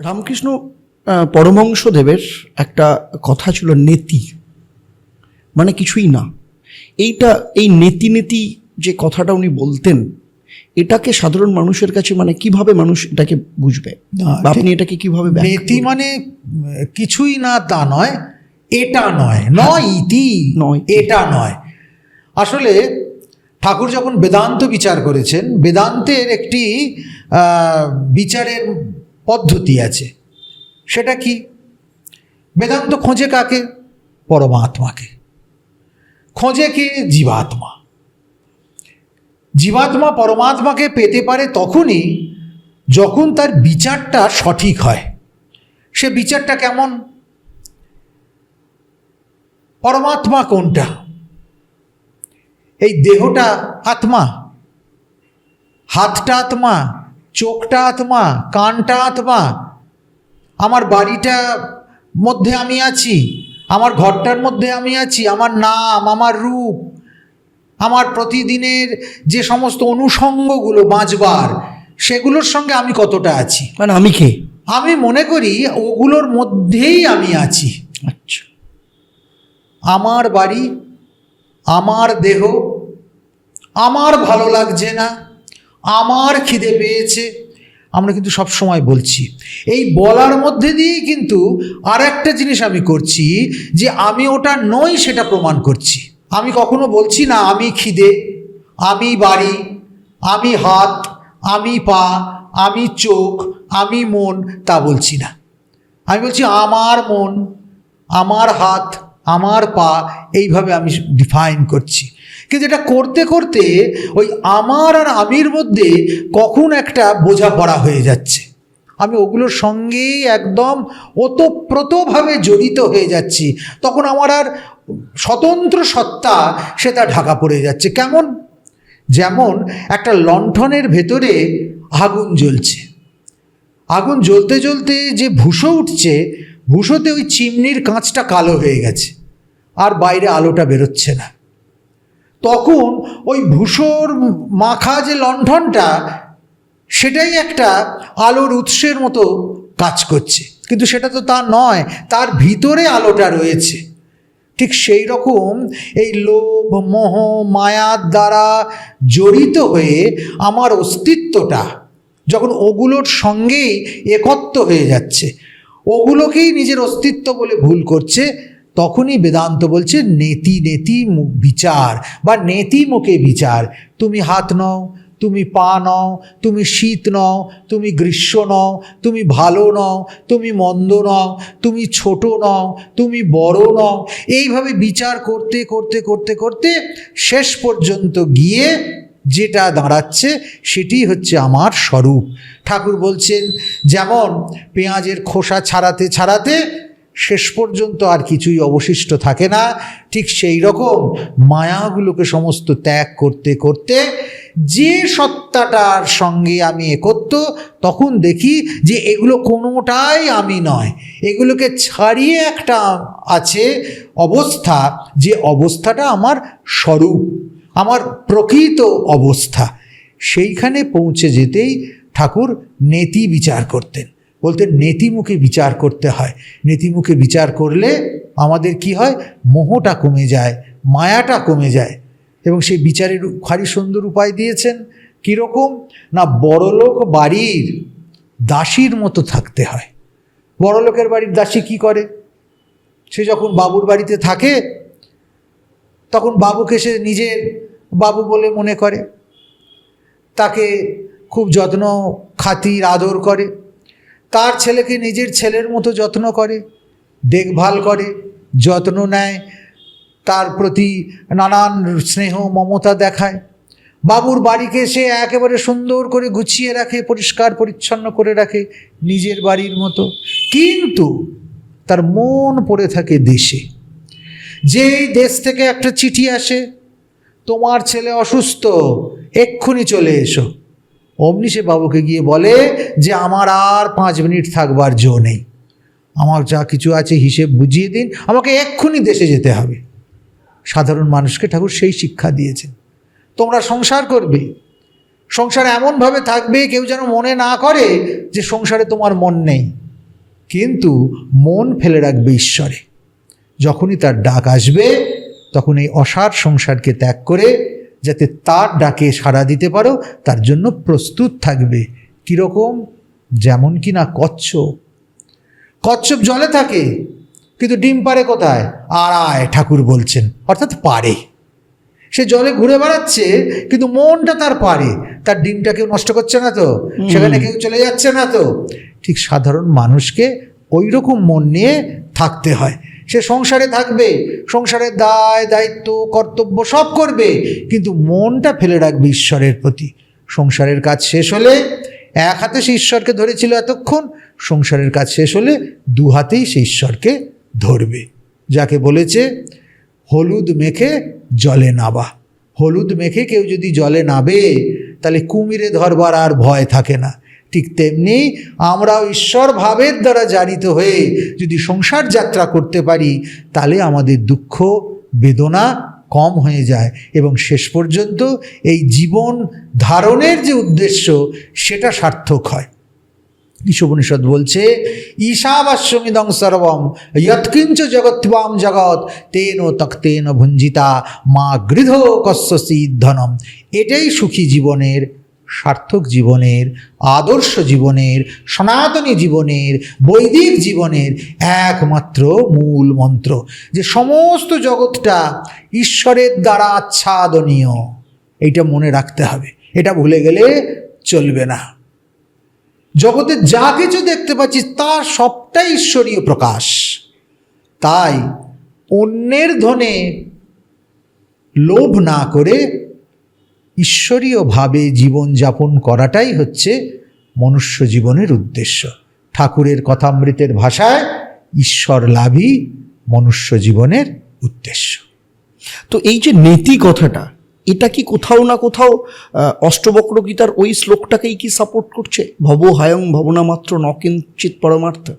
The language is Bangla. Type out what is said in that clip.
রামকৃষ্ণ আহ, পরমহংসদেবের একটা কথা ছিল নেতি। মানে কিছুই না। এইটা এই নেতি নেতি যে কথাটা উনি বলতেন এটাকে সাধারণ মানুষের কাছে মানে কীভাবে মানুষ এটাকে বুঝবে? আপনি এটাকে কীভাবে নেতি মানে কিছুই না তা নয় এটা নয়। নয় ইতি নয়। এটা নয়। আসলে ঠাকুর যখন বেদান্ত বিচার করেছেন বেদান্তের একটি বিচারের পদ্ধতি আছে। সেটা কি? বেদান্ত খোঁজে কাকে? পরমাত্মাকে। খোঁজে কে? জীবাত্মা। জীবাত্মা পরমাত্মাকে পেতে পারে তখনই যখন তার বিচারটা সঠিক হয়। সে বিচারটা কেমন? পরমাত্মা কোনটা? এই দেহটা আত্মা, হাতটা আত্মা চোখটা আত্মা কানটা আত্মা। আমার বাড়িটা মধ্যে আমি আছি আমার ঘরটার মধ্যে আমি আছি আমার নাম আমার রূপ আমার প্রতিদিনের যে সমস্ত অনুষঙ্গগুলো বাঁচবার সেগুলোর সঙ্গে আমি কতটা আছি? মানে আমি কে? আমি মনে করি ওগুলোর মধ্যেই আমি আছি। আচ্ছা। আমার বাড়ি আমার দেহ আমার ভালো লাগছে না আমার খিদে পেয়েছে। আমরা কিন্তু সব সময় বলছি, এই বলার মধ্যে দিয়েই কিন্তু আর একটা জিনিস আমি করছি যে আমি ওটা নই সেটা প্রমাণ করছি। আমি কখনো বলছি না, আমি খিদে, আমি বাড়ি, আমি হাত, আমি পা, আমি চোখ, আমি মন, তা বলছি না। আমি বলছি আমার মন, আমার হাত আমার পা এইভাবে আমি ডিফাইন করছি। কিন্তু এটা করতে করতে ওই আমার আর আমির মধ্যে কখন একটা বোঝাপড়া হয়ে যাচ্ছে। আমি ওগুলোর সঙ্গে একদম ওতপ্রোতভাবে জড়িত হয়ে যাচ্ছি। তখন আমার আর স্বতন্ত্র সত্তা সে তা ঢাকা পড়ে যাচ্ছে। কেমন? যেমন একটা লণ্ঠনের ভেতরে আগুন জ্বলছে। আগুন জ্বলতে জ্বলতে যে ভুষো উঠছে ভুষোতে ওই চিমনির কাঁচটা কালো হয়ে গেছে, আর বাইরে আলোটা বেরোচ্ছে না। তখন ওই ভুষোর মাখা যে লণ্ঠনটা, সেটাই একটা আলোর উৎসের মতো কাজ করছে। কিন্তু সেটা তো তা নয়, তার ভিতরে আলোটা রয়েছে। ঠিক সেই রকম এই লোভ, মোহ, মায়ার দ্বারা জড়িত হয়ে আমার অস্তিত্বটা যখন ওগুলোর সঙ্গেই একত্ব হয়ে যাচ্ছে ওগুলোকেই নিজের অস্তিত্ব বলে ভুল করছে, তখনই বেদান্ত বলছে, নেতি নেতি বিচার বা নেতি মুখে বিচার তুমি হাত নও, তুমি পা নও, তুমি শীত নও, তুমি গ্রীষ্ম নও, তুমি ভালো নও, তুমি মন্দ নও, তুমি ছোট নও, তুমি বড় নও। এইভাবে বিচার করতে করতে করতে করতে শেষ পর্যন্ত গিয়ে যেটা দাঁড়াচ্ছে সেটি হচ্ছে আমার স্বরূপ। ঠাকুর বলছেন, যেমন পেঁয়াজের খোসা ছাড়াতে ছাড়াতে শেষ পর্যন্ত আর কিছুই অবশিষ্ট থাকে না, ঠিক সেই রকম মায়াগুলোকে সমস্ত ত্যাগ করতে করতে যে সত্তাটার সঙ্গে আমি একত্র, তখন দেখি যে এগুলো কোনোটাই আমি নয়। এগুলোকে ছাড়িয়ে একটা আছে অবস্থা, যে অবস্থাটা আমার স্বরূপ। আমার প্রকৃত অবস্থা। সেইখানে পৌঁছে যেতেই ঠাকুর নেতি বিচার করতেন। বলতেন, নেতিমুখে বিচার করতে হয়। নেতিমুখে বিচার করলে আমাদের কি হয়? মোহটা কমে যায়, মায়াটা কমে যায়। এবং সেই বিচারের ভারী সুন্দর উপায় দিয়েছেন কীরকম? না, বড়লোক বাড়ির দাসীর মতো থাকতে হয়। বড়লোকের বাড়ির দাসী কি করে? সে যখন বাবুর বাড়িতে থাকে, তখন বাবুকে সে নিজের বাবু বলে মনে করে। তাকে খুব যত্ন খাতির আদর করে। তার ছেলেকে নিজের ছেলের মতো যত্ন করে, দেখভাল করে, যত্ন নেয়। তার প্রতি নানান স্নেহ, মমতা দেখায়। বাবুর বাড়িকে সে একেবারে সুন্দর করে গুছিয়ে রাখে, পরিষ্কার, পরিচ্ছন্ন করে রাখে নিজের বাড়ির মতো। কিন্তু তার মন পড়ে থাকে দেশে। যেই দেশ থেকে একটা চিঠি আসে তোমার ছেলে অসুস্থ, এক্ষুনি চলে এসো। অমনি সে বাবুকে গিয়ে বলে যে, আমার আর পাঁচ মিনিট থাকবার জো নেই। আমার যা কিছু আছে হিসেব বুঝিয়ে দিন, আমাকে এক্ষুনি দেশে যেতে হবে। সাধারণ মানুষকে ঠাকুর সেই শিক্ষা দিয়েছেন। তোমরা সংসার করবে। সংসার এমনভাবে থাকবে, কেউ যেন মনে না করে যে, সংসারে তোমার মন নেই। কিন্তু মন ফেলে রাখবে ঈশ্বরে। যখনই তার ডাক আসবে তখন এই অসার সংসারকে ত্যাগ করে যাতে তার ডাকে সাড়া দিতে পারো তার জন্য প্রস্তুত থাকবে। কীরকম? যেমন কি না কচ্ছপ। কচ্ছপ জলে থাকে কিন্তু ডিম পারে কোথায়? আড়ায় ঠাকুর বলছেন অর্থাৎ পারে সে জলে ঘুরে বেড়াচ্ছে কিন্তু মনটা তার পারে তার ডিমটা কেউ নষ্ট করছে না তো? সেখানে কেউ চলে যাচ্ছে না তো? ঠিক সাধারণ মানুষকে ওই রকম মন নিয়ে থাকতে হয়। সে সংসারে থাকবে, সংসারের দায়, দায়িত্ব, কর্তব্য সব করবে, কিন্তু মনটা ফেলে রাখবে ঈশ্বরের প্রতি। সংসারের কাজ শেষ হলে এক হাতে সে ঈশ্বরকে ধরেছিল এতক্ষণ, সংসারের কাজ শেষ হলে দু হাতেই সে ঈশ্বরকে ধরবে। যাকে বলেছে, হলুদ মেখে জলে নাবা। হলুদ মেখে কেউ যদি জলে নাবে, তাহলে কুমিরে ধরবার আর ভয় থাকে না। ঠিক তেমনি আমরাও ঈশ্বর ভাবের দ্বারা জানিত হয়ে যদি সংসার যাত্রা করতে পারি, তাহলে আমাদের দুঃখ, বেদনা কম হয়ে যায় এবং শেষ পর্যন্ত এই জীবন ধারণের যে উদ্দেশ্য, সেটা সার্থক হয়। ঈশোপনিষদ বলছে, ঈশাবাস্যমিদং সর্বম, যৎকিঞ্চ জগৎবাম জগৎ, তেন তক্তেন ভঞ্জিতা, মা গৃধ কস্যসি ধনম। এটাই সুখী জীবনের সার্থক জীবনের, আদর্শ জীবনের, সনাতনী জীবনের, বৈদিক জীবনের একমাত্র মূল মন্ত্র যে সমস্ত জগৎটা ঈশ্বরের দ্বারা আচ্ছাদনীয়। এইটা মনে রাখতে হবে। এটা ভুলে গেলে চলবে না। জগতে যা কিছু দেখতে পাচ্ছি, তা সবটাই ঈশ্বরীয় প্রকাশ। তাই অন্যের ধনে লোভ না করে ঈশ্বরীয়ভাবে জীবনযাপন করাটাই হচ্ছে মনুষ্য জীবনের উদ্দেশ্য। ঠাকুরের কথামৃতের ভাষায় ঈশ্বর লাভই মনুষ্য জীবনের উদ্দেশ্য। তো এই যে নীতি কথাটা, এটা কি কোথাও না কোথাও অষ্টবক্র গীতার ওই শ্লোকটাকেই কি সাপোর্ট করছে? ভব হায়ং ভবনা মাত্র নকিঞ্চিত পরমার্থ।